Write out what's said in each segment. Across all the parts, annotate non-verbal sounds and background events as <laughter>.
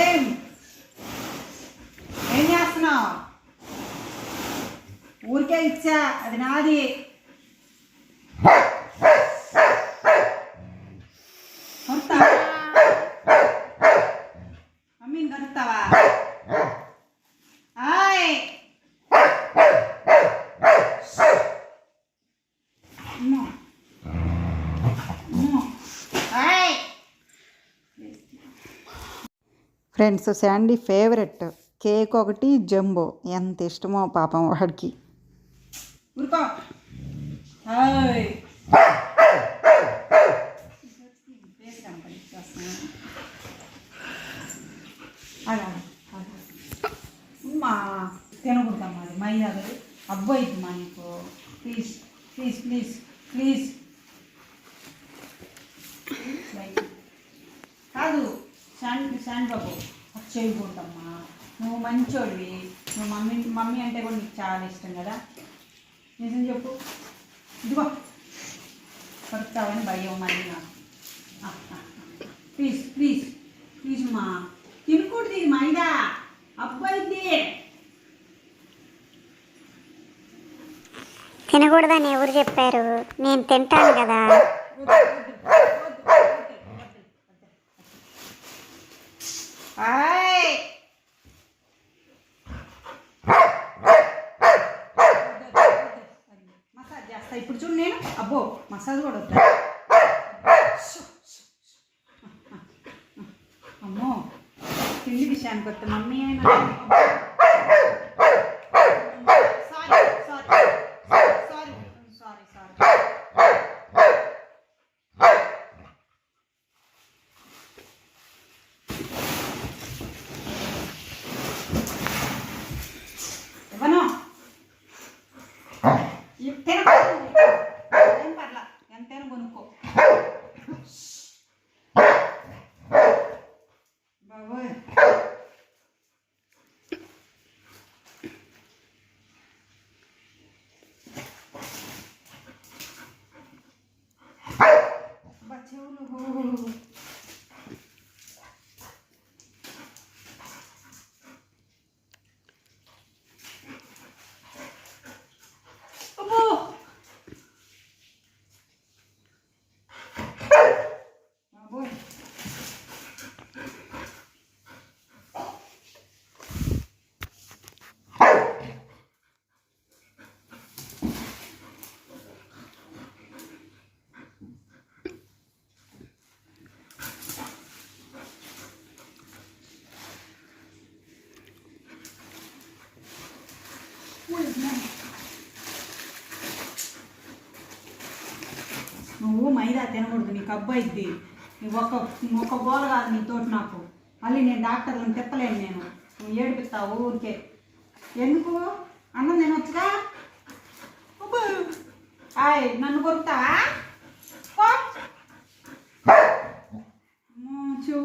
ఏం? ఏం చేస్తున్నావు? ఊరికే ఇచ్చా అది నాది కొడతావా మమ్మీని కలుస్తావా ఆయ్ అమ్మో. అమ్మో. ఆయ్ ఫ్రెండ్స్ శాండీ ఫేవరెట్ కేక్ ఒకటి జంబో. ఎంత ఇష్టమో పాపం వాడికి. ఊరుకో హాయ్. అది. మైదా అది. అబ్బాయి మా నీకు. Please please please please. కాదు. శాండ్ శాండ్ బాబు అది చేయకూడదమ్మా. నువ్వు మంచోడివి నువ్వు మమ్మీ మమ్మీ అంటే కూడా నీకు చాలా ఇష్టం కదా. నిజం చెప్పు. ఇదిగో పడతావని భయం మళ్ళీ నాకు. ప్లీజ్ ప్లీజ్ ప్లీజ్ మా. తినకూడదు ఇది మైదా. అబ్బాయిది తినకూడదని ఎవరు చెప్పారు? నేను తింటాను కదా. ఇప్పుడు చూడు నేను. అబ్బో మసాజ్ కూడా వద్దా? అమ్మో తిండి విషయానికి వస్తే మమ్మీ? అయినా మైదా తినకూడదు నీకు అబ్బాయిద్ది ఒక ఒక గోల కాదు నీ తోటి నాకు. మళ్ళీ నేను డాక్టర్లను తిప్పలేను నేను. నువ్వు ఏడిపిస్తావు ఊరికే. ఎందుకు? అన్నం తినొచ్చుగా? ఆయ్ నన్ను కొరుకుతావా? చూ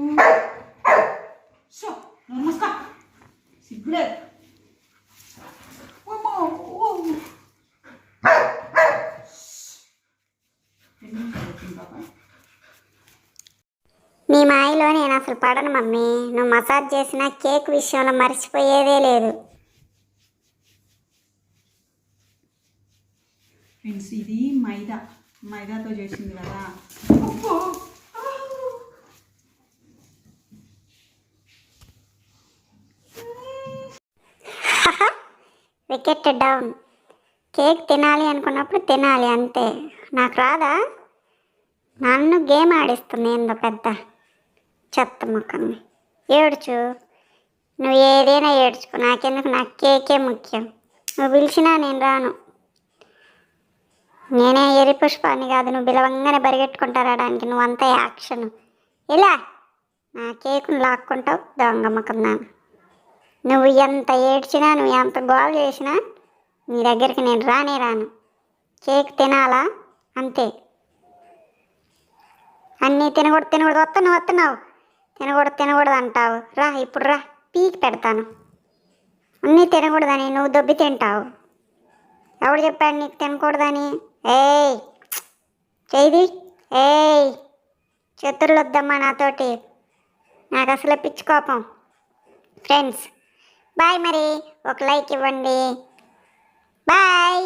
అమ్మో, చెవు. సిగ్గులేదు. నీ మాయలో నేను అసలు పడను మమ్మీ. నువ్వు మసాజ్ చేసిన కేక్ విషయంలో మర్చిపోయేదే లేదు. ఫ్రెండ్స్ ఇది మైదా. మైదాతో చేసింది కదా! వికెట్ డౌన్ <laughs> కేక్ తినాలి అనుకున్నప్పుడు తినాలి అంతే. నాకు రాదా? నన్ను గేమ్ ఆడిస్తుంది ఏందో పెద్ద చెత్త ముఖంని ఏడ్చు. నువ్వు ఏదైనా ఏడ్చుకో. నాకెందుకు? నాకు కేకే ముఖ్యం. నువ్వు పిలిచినా నేను రాను. నేనే ఎరి పుష్పాన్ని కాదు నువ్వు బిలవంగానే పరిగెట్టుకుంటా రావడానికి నువ్వంతా యాక్షన్. ఇలా నా కేకును లాక్కుంటావు దొంగ ముఖం నాన్న. నువ్వు ఎంత ఏడ్చినా నువ్వు ఎంత గోల్ చేసినా నీ దగ్గరికి నేను రానే రాను. కేక్ తినాలా? అంతే. అన్నీ తినకూడదు తినకూడదు వస్తున్నావు వస్తున్నావు తినకూడదు తినకూడదు అంటావు. రా ఇప్పుడు రా పీకి పెడతాను. అన్నీ తినకూడదని నువ్వు దొబ్బి తింటావు. ఎవడు చెప్పాడు నీకు తినకూడదని? ఏయ్ చేది ఏయ్ చేతుల్లో వద్దమ్మా నాతోటి. నాకు అసలు పిచ్చి కోపం. ఫ్రెండ్స్ బాయ్ మరి. ఒక లైక్ ఇవ్వండి. బాయ్